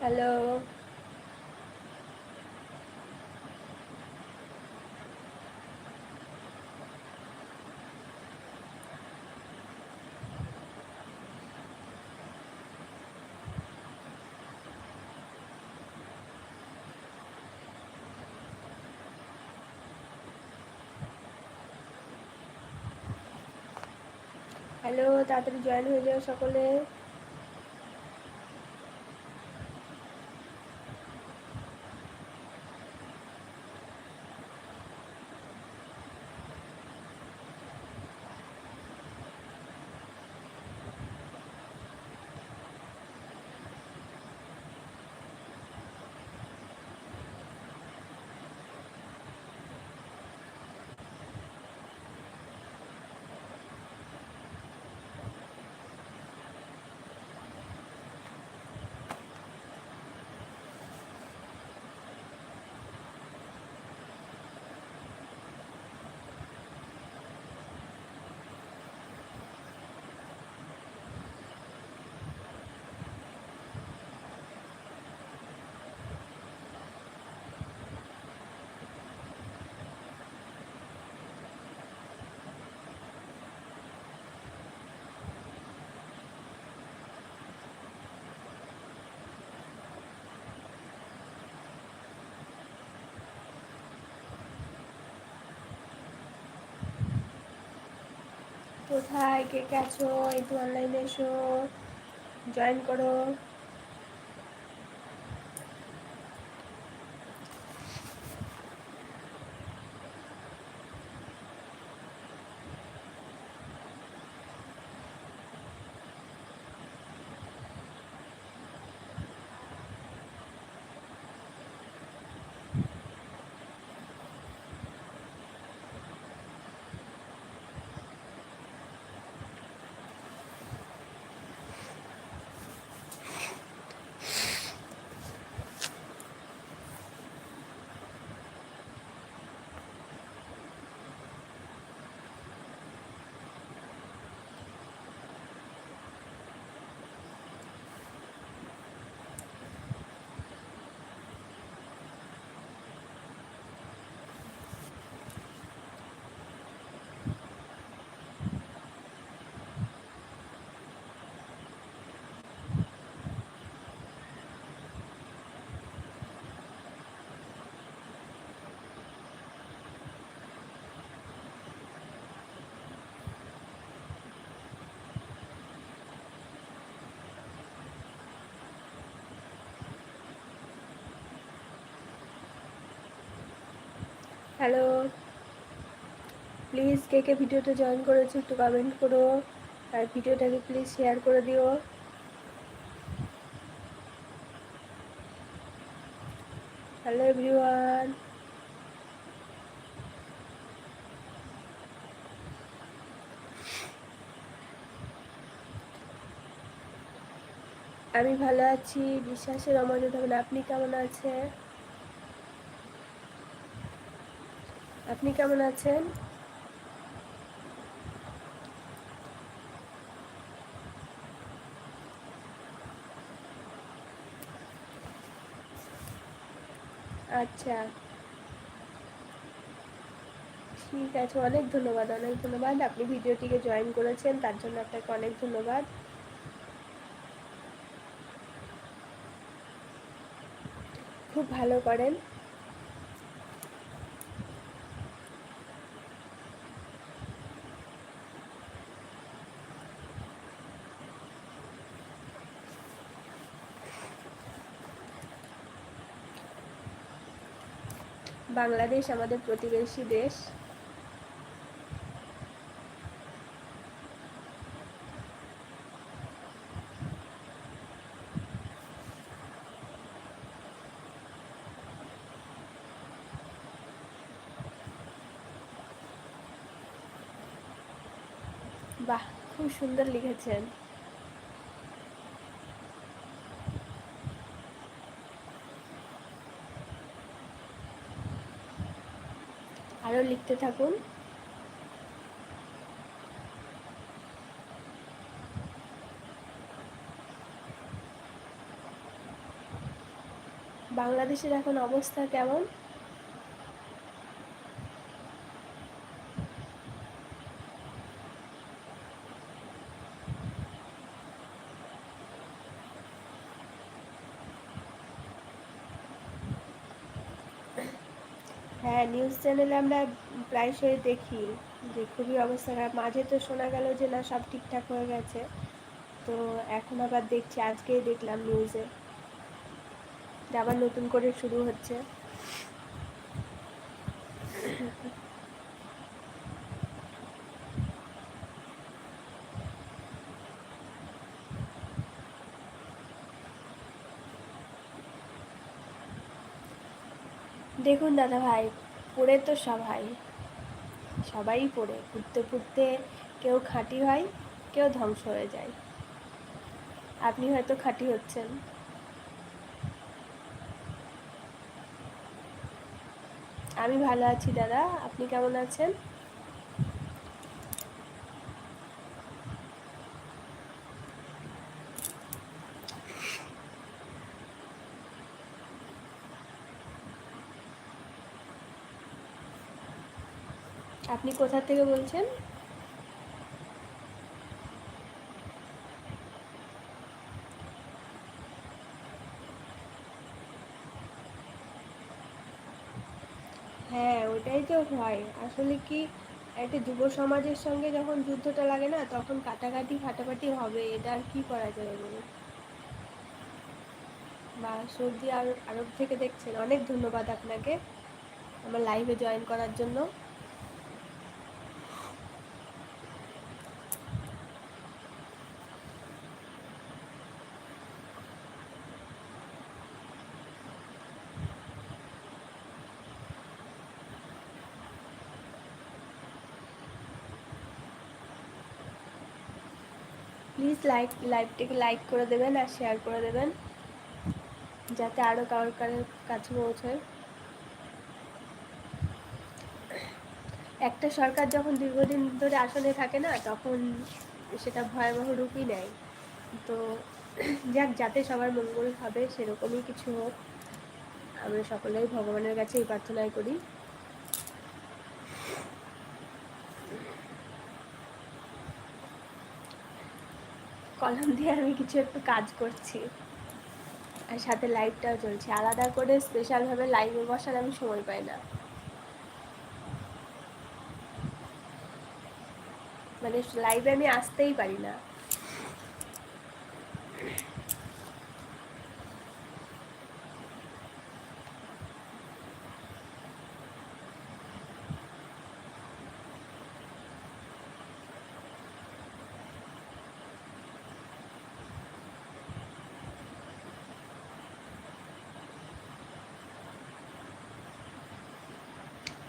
Hello hello তাড়াতাড়ি join হয়ে যাও সকলে। কোথায় কে কে আছো একটু অনলাইনে এসো জয়েন করো। হ্যালো প্লিজ কে কে ভিডিওতে জয়েন করেছ একটু কমেন্ট করো। আর ভিডিওটাকে প্লিজ শেয়ার করে দিও। হ্যালো এভরিওয়ান আমি ভালো আছি। বিশ্বাসের থাকবেন আপনি কেমন আছেন? আপনি কেমন আছেন? আচ্ছা। ঠিক আছে, অনেক ধন্যবাদ অনেক ধন্যবাদ। আপনি ভিডিওটিকে জয়েন করেছেন, তার জন্য আপনাকে অনেক ধন্যবাদ। খুব ভালো করেন। বাংলাদেশ আমাদের প্রতিবেশী দেশ। বাহ খুব সুন্দর লিখেছেন। আরও লিখতে থাকুন। বাংলাদেশের এখন অবস্থা কেমন? হ্যাঁ নিউজ চ্যানেলে আমরা প্রায়শই দেখি যে খুবই অবস্থা খারাপ। মাঝে তো শোনা গেল যে না, সব ঠিকঠাক হয়ে গেছে। তো এখন আবার দেখছি, আজকেই দেখলাম নিউজে আবার নতুন করে শুরু হচ্ছে। দেখুন দাদা ভাই, পড়ে তো সবাই সবাই পড়ে, ঘুরতে ফুরতে কেউ খাঁটি হয়, কেউ ধ্বংস হয়ে যায়। আপনি হয়তো খাঁটি হচ্ছেন। আমি ভালো আছি দাদা, আপনি কেমন আছেন? আপনি কোথা থেকে বলছেন? হ্যাঁ ওটাই তো হয়। আসলে কি, একটা যুব সমাজের সঙ্গে যখন যুদ্ধটা লাগে না, তখন কাটাকাটি ফাটাফাটি হবে, এটা আর কি করা যাবে বলুন? বা সৌদি আরব থেকে দেখছেন। অনেক ধন্যবাদ আপনাকে। আমার লাইভে জয়েন করার জন্য। প্লিজ লাইক লাইভটিকে লাইক করে দেবেন আর শেয়ার করে দেবেন, যাতে আরও কারোর কারোর কাছে পৌঁছয়। একটা সরকার যখন দীর্ঘদিন ধরে আসনে থাকে না, তখন সেটা ভয়াবহ রূপই নেয়। তো যাক, যাতে সবার মঙ্গল হবে, সেরকমই কিছু হোক। আমরা সকলেই ভগবানের কাছে এই প্রার্থনাই করি। কলম দিয়ে আমি কিছু একটু কাজ করছি। আর সাথে লাইটটাও চলছে। আলাদা করে স্পেশালভাবে লাইভে বসার আমি সময় পাই না। মানে লাইভে আমি আসতেই পারি না।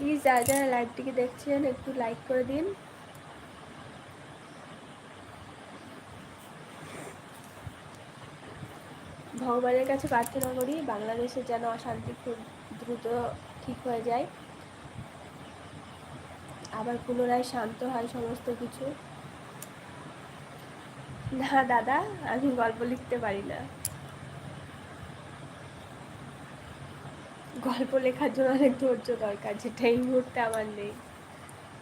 প্লিজ যারা যারা লাইভটিকে দেখছেন, একটু লাইক করে দিন। ভগবানের কাছে প্রার্থনা করি, বাংলাদেশে যেন অশান্তি খুব দ্রুত ঠিক হয়ে যায়। আবার পুনরায় শান্ত হয় সমস্ত কিছু। না, দাদা, আমি গল্প লিখতে পারি না। গল্প লেখার জন্য অনেক ধৈর্য দরকার, যেটা এই মুহূর্তে আমার নেই।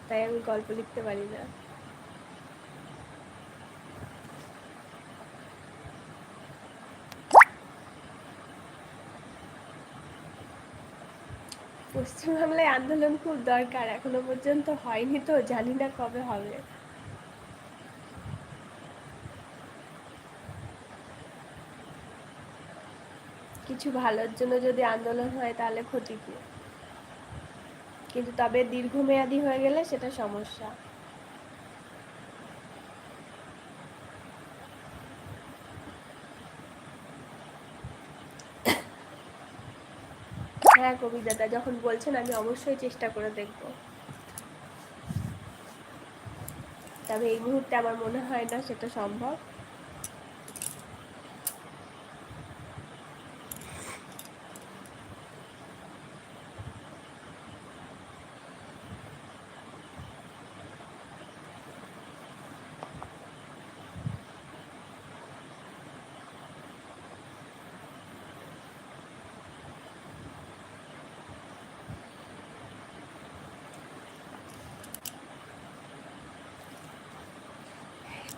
তাই আমি গল্প লিখতে পারি না। পশ্চিমবাংলায় আন্দোলন খুব দরকার, এখনও পর্যন্ত হয়নি তো, জানি না কবে হবে। কিছু ভালোর জন্য যদি আন্দোলন হয়, তাহলে ক্ষতি কি? কিন্তু তবে দীর্ঘমেয়াদী হয়ে গেলে সেটা সমস্যা। হ্যাঁ কবি দাদা যখন বলছেন, আমি অবশ্যই চেষ্টা করে দেখব। তবে এই মুহূর্তে আমার মনে হয় না সেটা সম্ভব।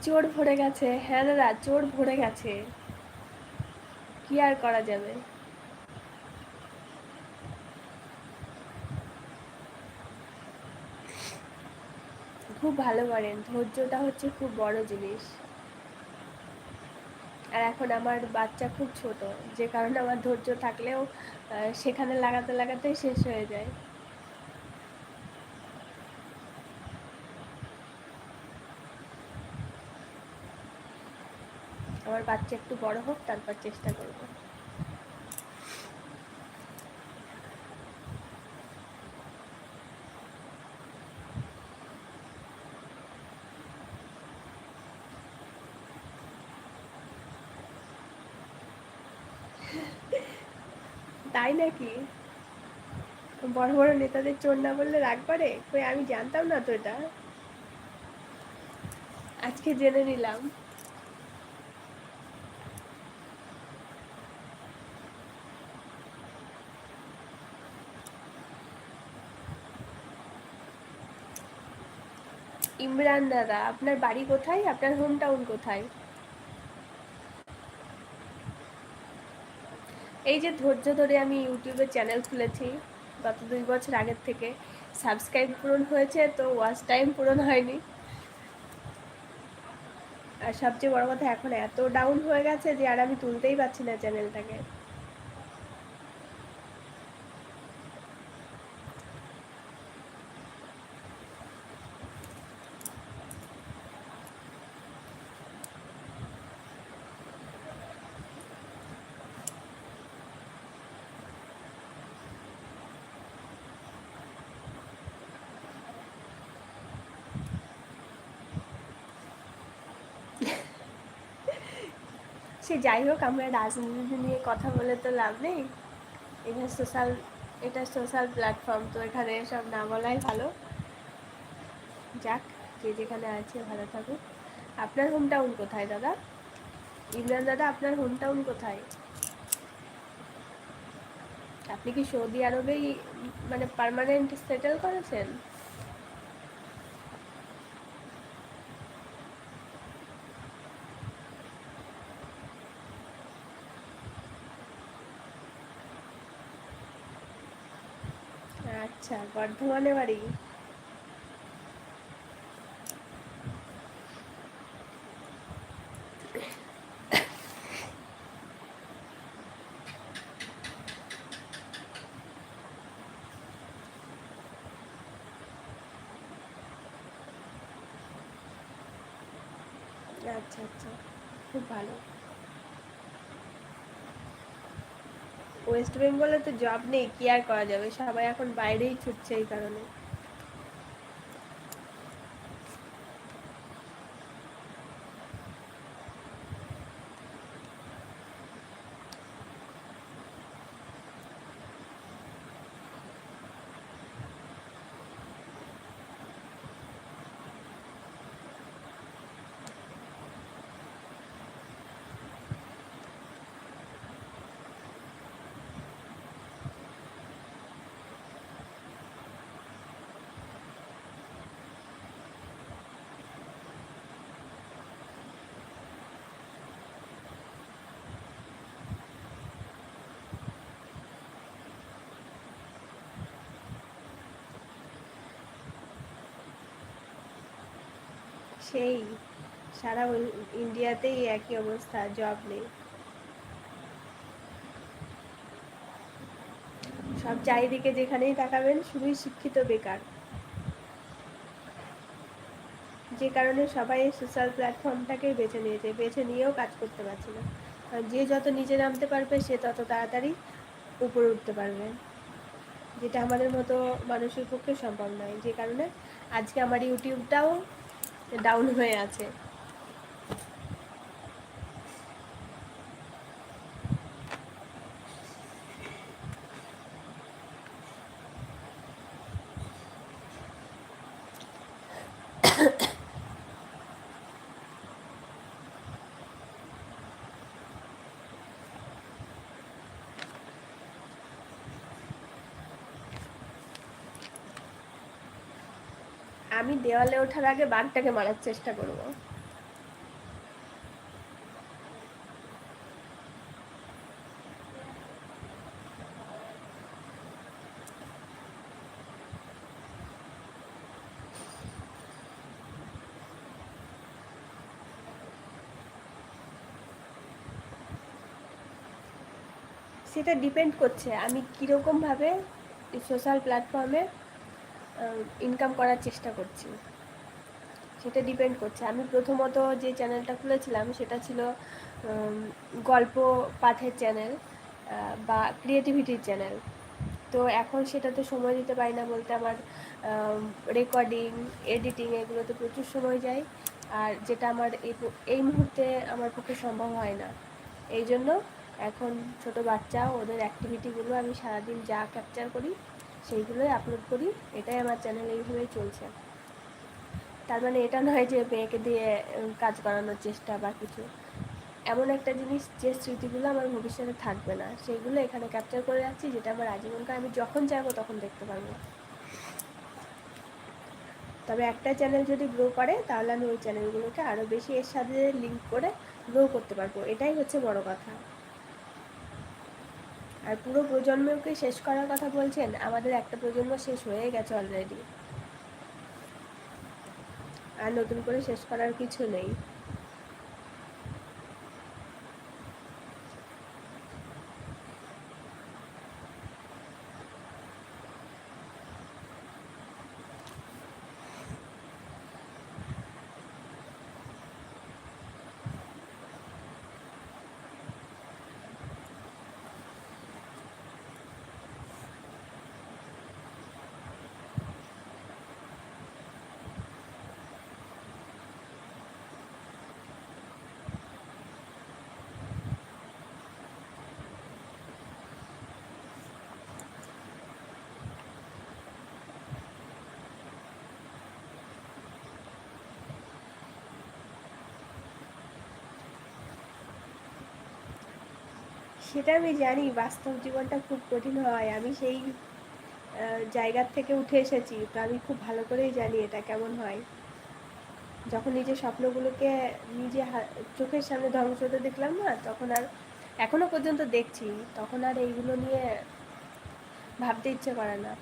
চোর ভরে গেছে। হ্যাঁ দাদা, চোর ভরে গেছে। কি আর করা যাবে? খুব ভালো করেন। ধৈর্যটা হচ্ছে খুব বড় জিনিস। আর এখন আমার বাচ্চা খুব ছোট। যে কারণে আমার ধৈর্য থাকলেও সেখানে লাগাতে লাগাতেই শেষ হয়ে যায়। আমার বাচ্চা একটু বড় হোক, তারপর চেষ্টা করব। তাই নাকি? বড় বড় নেতাদের চোর না বললে রাগ কই আমি জানতাম না তো এটা। আজকে জেনে নিলাম। ইমরান দাদা আপনার বাড়ি কোথায়? আপনার হোম টাউন কোথায়? এই যে ধৈর্য ধরে আমি ইউটিউবে চ্যানেল খুলেছি, গত দুই বছর আগের থেকে। সাবস্ক্রাইব পূরণ হয়েছে, তো ওয়াচ টাইম পূরণ হয়নি। আর সবচেয়ে বড় কথা, এখন এত ডাউন হয়ে গেছে যে আর আমি তুলতেই পারছি না চ্যানেলটাকে সে যাই হোক, আমরা রাজনীতি নিয়ে কথা বলে তো লাভ নেই। এটা সোশ্যাল এটা সোশ্যাল প্ল্যাটফর্ম তো এখানে সব না বলাই ভালো। যাক, যে যেখানে আছে, ভালো থাকুক। আপনার হোম টাউন কোথায়, দাদা? ইমরান দাদা, আপনার হোম টাউন কোথায়? আপনি কি সৌদি আরবেই মানে পারমানেন্ট সেটেল করেছেন? আচ্ছা বর্ধমানে বাড়ি। আচ্ছা আচ্ছা খুব ভালো। ওয়েস্ট বেঙ্গলে তো জব নেই, কি আর করা যাবে? সবাই এখন বাইরেই ছুটছে এই কারণে। সেই, সারা ইন্ডিয়াতেই একই অবস্থা জব নেই। সব চারিদিকে যেখানেই তাকাবেন, শুধুই শিক্ষিত বেকার। যে কারণে সবাই সোশ্যাল প্ল্যাটফর্মটাকে বেছে নিয়েছে, বেছে নিয়েও কাজ করতে পারছে না। কারণ যে যত নিচে নামতে পারবে, সে তত তাড়াতাড়ি উপরে উঠতে পারবে। যেটা আমাদের মতো মানুষের পক্ষে সম্ভব নয়। যে কারণে আজকে আমার ইউটিউবটাও ডাউন হয়ে আছে। আমি দেওয়ালে ওঠার আগে বাঘটাকে মারার চেষ্টা করব। সেটা ডিপেন্ড করছে। আমি কীরকমভাবে সোশ্যাল প্ল্যাটফর্মে ইনকাম করার চেষ্টা করছি। সেটা ডিপেন্ড করছে। আমি প্রথমত যে চ্যানেলটা খুলেছিলাম, সেটা ছিল গল্প পাঠের চ্যানেল বা ক্রিয়েটিভিটির চ্যানেল তো এখন সেটাতে সময় দিতে পারি না বলতে আমার রেকর্ডিং এডিটিং এগুলোতে প্রচুর সময় যায়। আর যেটা আমার এই এই মুহূর্তে আমার পক্ষে সম্ভব হয় না। এই জন্য এখন ছোট বাচ্চা, ওদের অ্যাক্টিভিটিগুলো আমি সারাদিন যা ক্যাপচার করি সেইগুলোই আপলোড করি। এটাই আমার চ্যানেল এইভাবেই চলছে। তার মানে এটা নয় যে মেয়েকে দিয়ে কাজ করানোর চেষ্টা বা কিছু। এমন একটা জিনিস যে স্মৃতিগুলো আমার ভবিষ্যতে থাকবে না সেইগুলো এখানে ক্যাপচার করে রাখছি, যেটা আমার আজীবনকাল আমি যখন চাইব তখন দেখতে পারব। তবে একটা চ্যানেল যদি গ্রো করে, তাহলে আমি ওই চ্যানেলগুলোকে আরও বেশি এর সাথে লিঙ্ক করে গ্রো করতে পারব। এটাই হচ্ছে বড় কথা। আর পুরো প্রজন্মকে শেষ করার কথা বলছেন, আমাদের একটা প্রজন্ম শেষ হয়ে গেছে অলরেডি আর নতুন করে শেষ করার কিছু নেই। সেটা আমি জানি, বাস্তব জীবনটা খুব কঠিন হয়। আমি সেই জায়গার থেকে উঠে এসেছি, তো আমি খুব ভালো করেই জানি এটা কেমন হয়। যখন নিজের স্বপ্নগুলোকে নিজে চোখের সামনে ধ্বংস হতে দেখলাম না, তখন আর এখনও পর্যন্ত দেখছি, তখন আর এইগুলো নিয়ে ভাবতে ইচ্ছে করে না।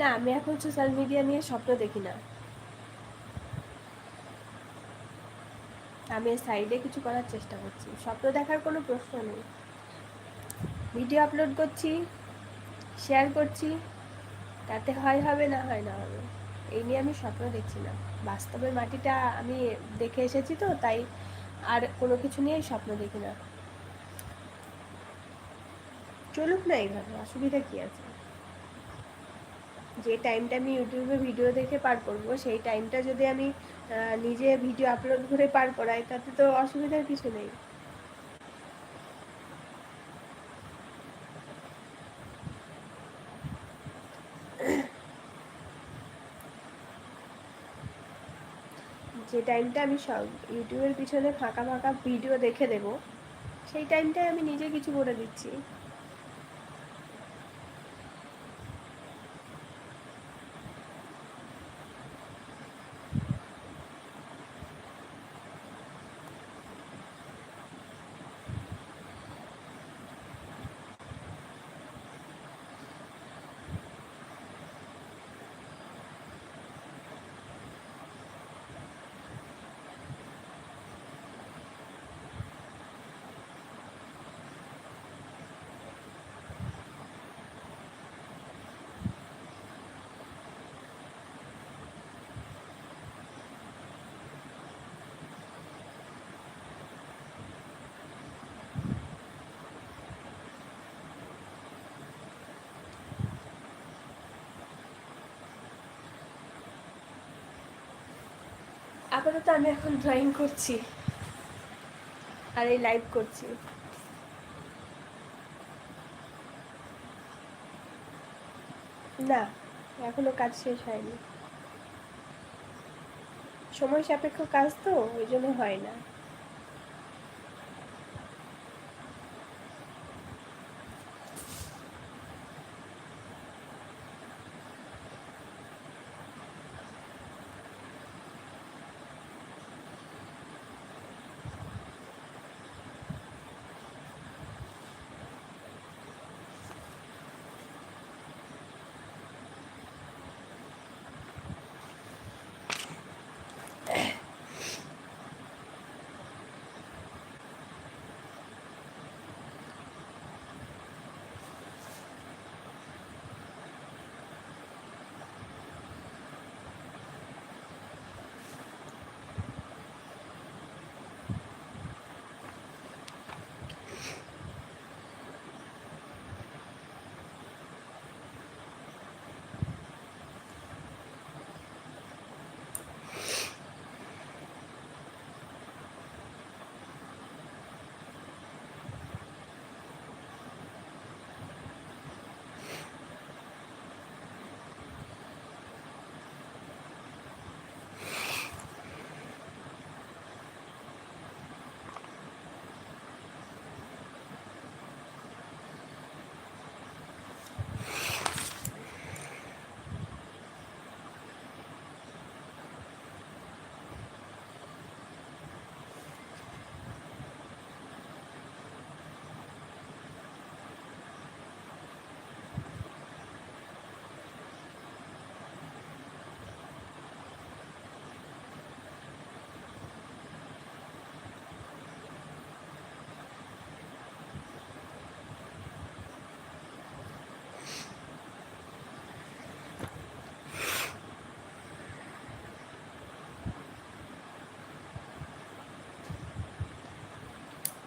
না, আমি এখন সোশ্যাল মিডিয়া নিয়ে স্বপ্ন দেখি না। আমি সাইডে কিছু করার চেষ্টা করছি। স্বপ্ন দেখার কোনো প্রশ্ন নেই। ভিডিও আপলোড করছি শেয়ার করছি, তাতে হয় হবে না হয় না হবে। এই নিয়ে আমি স্বপ্ন দেখছি না। বাস্তবের মাটিটা আমি দেখে এসেছি তো, তাই আর কোনো কিছু নিয়েই স্বপ্ন দেখি না। চলুক না এইভাবে, অসুবিধা কী আছে? যে টাইমটা আমি ইউটিউবে ভিডিও দেখে পার করব, সেই টাইমটা যদি আমি নিজে ভিডিও আপলোড করে পার করাই, তাতে তো অসুবিধার কিছু নেই। যে টাইমটা আমি সব ইউটিউবের পিছনে ফাঁকা ফাঁকা ভিডিও দেখে দেব, সেই টাইমটায় আমি নিজে কিছু করে দিচ্ছি। আপাতত আমি এখন ড্রয়িং করছি। আর এই লাইভ করছি। না, এখনও কাজ শেষ হয়নি। সময় সাপেক্ষ কাজ তো, ওই জন্য হয় না।